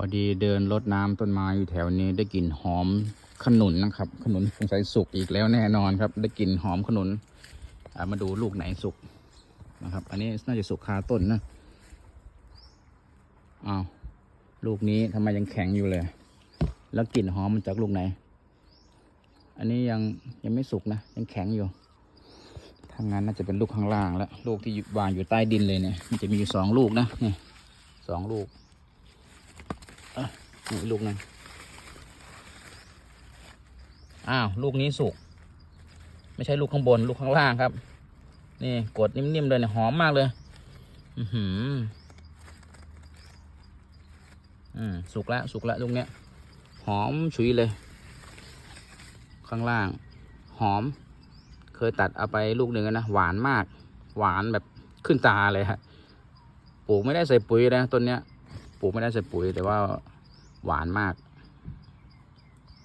อดีเดินรดน้ำต้นไม้อยู่แถวนี้ได้กลิ่นหอมขนุนนะครับ ขนุนสงสัยสุกอีกแล้วแน่นอนครับ ได้กลิ่นหอมขนุนมาดูลูกไหนสุกนะครับ อันนี้น่าจะสุกคาต้นนะอ้าวลูกนี้ทำไมยังแข็งอยู่เลย แล้วกลิ่นหอมมันจากลูกไหน อันนี้ยังยังไม่สุกนะยังแข็งอยู่ทางนั้นน่าจะเป็นลูกข้างล่างแล้ว ลูกที่วางอยู่ใต้ดินเลยเนี่ย มันจะมีอยู่สองลูกนะนี่สองลูก นี่ลูกนึงอ้าว ลูกนี้สุก ไม่ใช่ลูกข้างบน ลูกข้างล่างครับ นี่กดนิ่มๆเลยเนี่ยหอมมากเลย อือหืออืมสุกแล้วสุกแล้วลูกเนี้ย หอมฉุยเลย ข้างล่าง หอม เคยตัดเอาไปลูกหนึ่งนะ หวานมาก หวานแบบขึ้นตาเลยฮะปลูกไม่ได้ใส่ปุ๋ยนะต้นเนี้ย ปลูกไม่ได้ใส่ปุ๋ยแต่ว่าหวานมาก